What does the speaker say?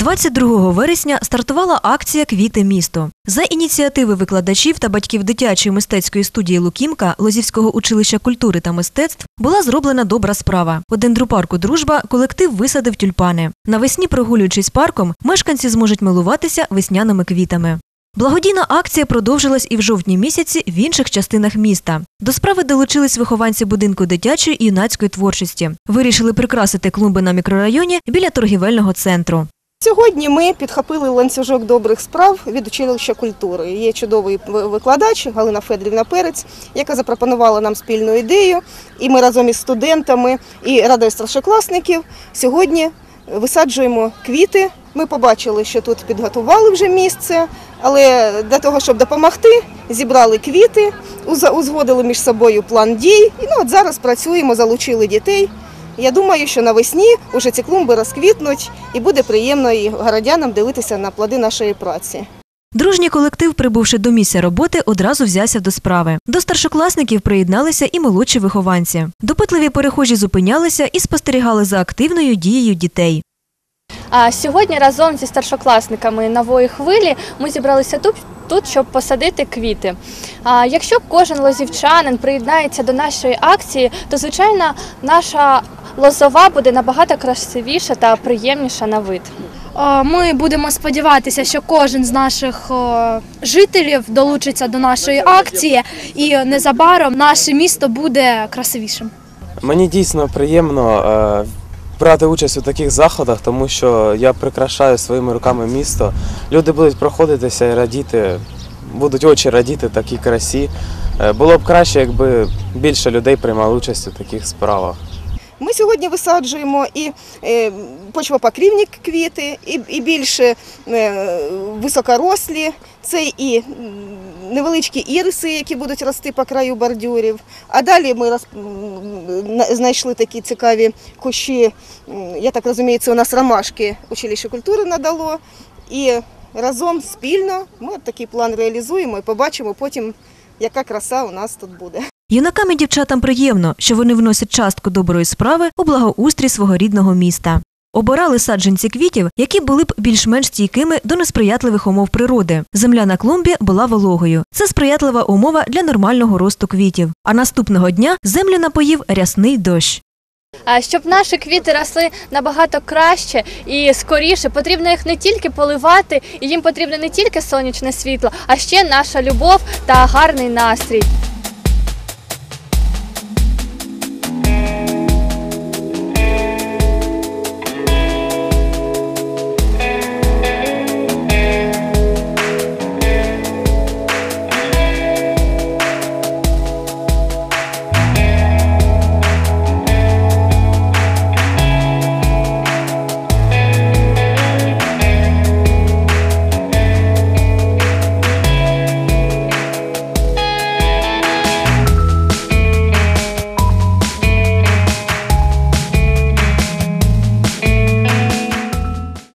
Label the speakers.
Speaker 1: 22 вересня стартувала акція Квіти місто. За ініціативи викладачів та батьків дитячої мистецької студії Лукімка Лозівського училища культури та мистецтв була зроблена добра справа. У дендропарку Дружба колектив висадив тюльпани. Навесні, прогулюючись парком, мешканці зможуть милуватися весняними квітами. Благодійна акція продовжилась і в жовтні місяці в інших частинах міста. До справи долучились вихованці будинку дитячої і юнацької творчості. Вирішили прикрасити клумби на мікрорайоні біля торгівельного центру.
Speaker 2: Сьогодні ми підхопили ланцюжок добрих справ від училища культури. Є чудовий викладач Галина Федрівна Перець, яка запропонувала нам спільну ідею. І ми разом із студентами і радою старшокласників сьогодні висаджуємо квіти. Ми побачили, що тут підготували вже місце, але для того, щоб допомогти, зібрали квіти, узгодили між собою план дій. І ну, от зараз працюємо, залучили дітей. Я думаю, що навесні вже ці клумби розквітнуть і буде приємно і городянам дивитися на плоди нашої праці.
Speaker 1: Дружній колектив, прибувши до місця роботи, одразу взявся до справи. До старшокласників приєдналися і молодші вихованці. Допитливі перехожі зупинялися і спостерігали за активною дією дітей.
Speaker 3: А сьогодні разом зі старшокласниками нової хвилі ми зібралися тут, тут щоб посадити квіти. А якщо кожен лозівчанин приєднається до нашої акції, то звичайно наша лозова буде набагато красивіша та приємніша на вид.
Speaker 4: Е, Ми будемо сподіватися, що кожен з наших е, жителів долучиться до нашої акції, і незабаром наше місто буде красивішим.
Speaker 5: Мені дійсно приємно е, брати участь у таких заходах, тому що я прикрашаю своїми руками місто. Люди будуть проходитися і радіти, будуть очі радіти такій красі. Було б краще, якби більше людей приймали участь у таких справах.
Speaker 2: Ми сьогодні висаджуємо і е, почвопокрівні квіти, і, більше високорослі, це і невеличкі іриси, які будуть рости по краю бордюрів. А далі ми знайшли такі цікаві кущі, я так розумію, це у нас ромашки училище культури надало. І разом спільно ми такий план реалізуємо і побачимо потім, яка краса у нас тут буде.
Speaker 1: Юнакам і дівчатам приємно, що вони вносять частку доброї справи у благоустрій свого рідного міста. Обирали саджанці квітів, які були б більш-менш стійкими до несприятливих умов природи. Земля на клумбі була вологою. Це сприятлива умова для нормального росту квітів. А наступного дня землю напоїв рясний дощ.
Speaker 3: Щоб наші квіти росли набагато краще і скоріше, потрібно їх не тільки поливати, і їм потрібно не тільки сонячне світло, а ще наша любов та гарний настрій.